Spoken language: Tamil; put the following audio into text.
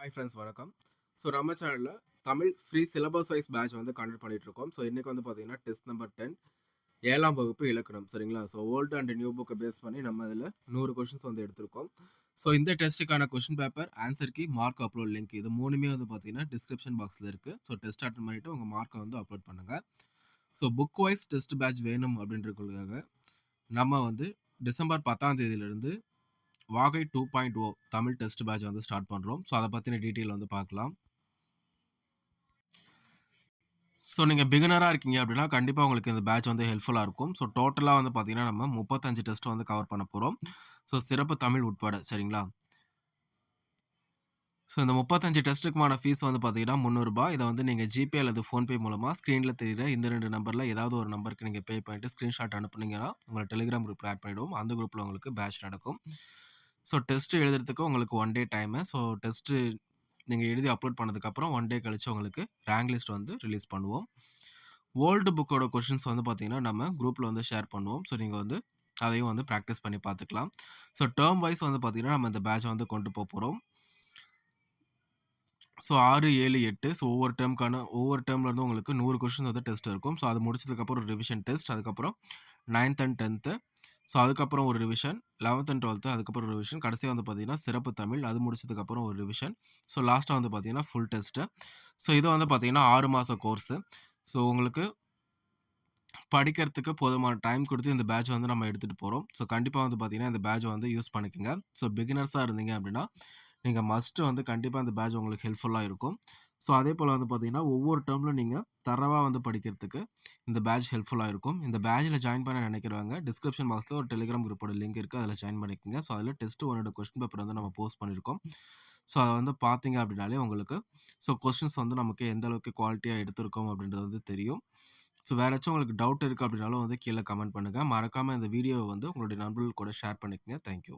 ஹாய் ஃப்ரெண்ட்ஸ் வணக்கம். ஸோ நம்ம சேனலில் Tamil free syllabus wise batch வந்து கண்டக்ட் பண்ணிகிட்டு இருக்கோம் ஸோ இன்றைக்கி வந்து பார்த்தீங்கன்னா டெஸ்ட் நம்பர் டென் ஏழாம் வகுப்பு இலக்கணம் சரிங்களா? ஸோ ஓல்டு அண்ட் நியூ புக்கை பேஸ் பண்ணி நம்ம இதில் நூறு கொஷின்ஸ் வந்து எடுத்திருக்கோம். ஸோ இந்த டெஸ்ட்டுக்கான question paper answer key mark upload link இது மூணுமே வந்து பார்த்தீங்கன்னா டிஸ்கிரிப்ஷன் பாக்ஸில் இருக்குது ஸோ டெஸ்ட் அட்டன் பண்ணிவிட்டு உங்கள் மார்க்கை வந்து அப்லோட் பண்ணுங்கள் so book wise test batch வேணும் அப்படின்றதுக்காக நம்ம வந்து டிசம்பர் பத்தாம் தேதியிலிருந்து வாகை two point o Tamil test batch வந்து ஸ்டார்ட் பண்ணுறோம் ஸோ அதை பற்றின டீட்டெயில் வந்து பார்க்கலாம். ஸோ நீங்கள் பிகினராக இருக்கீங்க அப்படின்னா கண்டிப்பாக உங்களுக்கு இந்த பேட்ச் வந்து ஹெல்ப்ஃபுல்லாக இருக்கும். ஸோ டோட்டலாக வந்து பார்த்தீங்கன்னா நம்ம முப்பத்தஞ்சு டெஸ்ட் வந்து கவர் பண்ண போகிறோம் ஸோ சிறப்பு தமிழ் உட்பட சரிங்களா? ஸோ இந்த முப்பத்தஞ்சு டெஸ்ட்டுக்குமான ஃபீஸ் வந்து பார்த்தீங்கன்னா முந்நூறுரூபா இதை வந்து நீங்கள் ஜிபே அல்லது ஃபோன்பே மூலமாக ஸ்க்ரீனில் தெரிகிற இந்த ரெண்டு நம்பரில் ஏதாவது ஒரு நம்பருக்கு நீங்கள் பே பண்ணிட்டு ஸ்க்ரீன்ஷாட் அனுப்புனீங்கன்னா உங்களை டெலிகிராம் குரூப்பில் ஆட் பண்ணிவிடுவோம் அந்த குரூப்பில் உங்களுக்கு பேட்ச் நடக்கும். ஸோ டெஸ்ட் எழுதுறதுக்கு உங்களுக்கு one day time so test நீங்கள் எழுதி அப்லோட் பண்ணதுக்கப்புறம் ஒன் டே கழிச்சு உங்களுக்கு ரேங்க் லிஸ்ட் வந்து ரிலீஸ் பண்ணுவோம். ஓல்டு புக்கோட கொஷின்ஸ் வந்து பார்த்தீங்கன்னா நம்ம குரூப்பில் வந்து ஷேர் பண்ணுவோம். ஸோ நீங்கள் வந்து அதையும் வந்து ப்ராக்டிஸ் பண்ணி பார்த்துக்கலாம் ஸோ டேர்ம் வைஸ் வந்து பார்த்தீங்கன்னா நம்ம இந்த பேட்ச் வந்து கொண்டு போக போகிறோம் ஸோ ஆறு ஏழு எட்டு. ஸோ ஒவ்வொரு டேர்முக்கான ஒவ்வொரு டேர்ம்லேருந்து உங்களுக்கு நூறு கொஷின்ஸ் வந்து டெஸ்ட் இருக்கும். ஸோ அது முடிச்சதுக்கப்புறம் ரிவிஷன் டெஸ்ட் அதுக்கப்புறம் நைன்த் அண்ட் டென்த்து ஸோ அதுக்கப்புறம் ஒரு ரிவிஷன் லெவன்த் அண்ட் டுவெல்த்து அதுக்கப்புறம் ஒரு ரிவிஷன் கடைசியாக வந்து பார்த்தீங்கன்னா சிறப்பு தமிழ் அது முடிச்சதுக்கப்புறம் ஒரு ரிவிஷன் ஸோ லாஸ்ட்டாக வந்து பார்த்தீங்கன்னா ஃபுல் டெஸ்ட்டு ஸோ இது வந்து பார்த்தீங்கன்னா ஆறு மாத கோர்ஸு ஸோ உங்களுக்கு படிக்கிறதுக்கு போதுமான டைம் கொடுத்து இந்த பேட்ச் வந்து நம்ம எடுத்துகிட்டு போகிறோம் ஸோ கண்டிப்பாக வந்து பார்த்தீங்கன்னா இந்த பேட்ச் வந்து யூஸ் பண்ணிக்கோங்க. ஸோ பிகினர்ஸாக இருந்தீங்க அப்படின்னா நீங்கள் மஸ்ட்டு வந்து கண்டிப்பாக அந்த பேட்ச் உங்களுக்கு ஹெல்ப்ஃபுல்லாக இருக்கும். ஸோ அதே போல் வந்து பார்த்தீங்கன்னா ஒவ்வொரு டேர்மில் நீங்கள் தரவாக வந்து படிக்கிறதுக்கு இந்த பேட்ச் ஹெல்ப்ஃபுல்லாக இருக்கும். இந்த பேட்சில் ஜாயின் பண்ண நினைக்கிறவங்க டிஸ்கிரிப்ஷன் பாக்ஸில் ஒரு டெலிகிராம் குரூப்போட லிங்க் இருக்குது அதில் ஜாயின் பண்ணிக்கோங்க. ஸோ அதில் டெஸ்ட் ஒன்னோட கொஸ்டின் பேப்பர் வந்து நம்ம போஸ்ட் பண்ணியிருக்கோம் ஸோ அதை வந்து பார்த்தீங்க அப்படின்னாலே உங்களுக்கு ஸோ கொஸ்டின்ஸ் வந்து நமக்கு எந்த அளவுக்கு குவாலிட்டியாக எடுத்திருக்கோம் அப்படின்றது வந்து தெரியும். ஸோ வேறு ஏதாச்சும் உங்களுக்கு டவுட் இருக்குது அப்படின்னாலும் வந்து கீழே கமெண்ட் பண்ணுங்கள் மறக்காமல் இந்த வீடியோவை வந்து உங்களுடைய நண்பர்கள் கூட ஷேர் பண்ணிக்கோங்க. தேங்க்யூ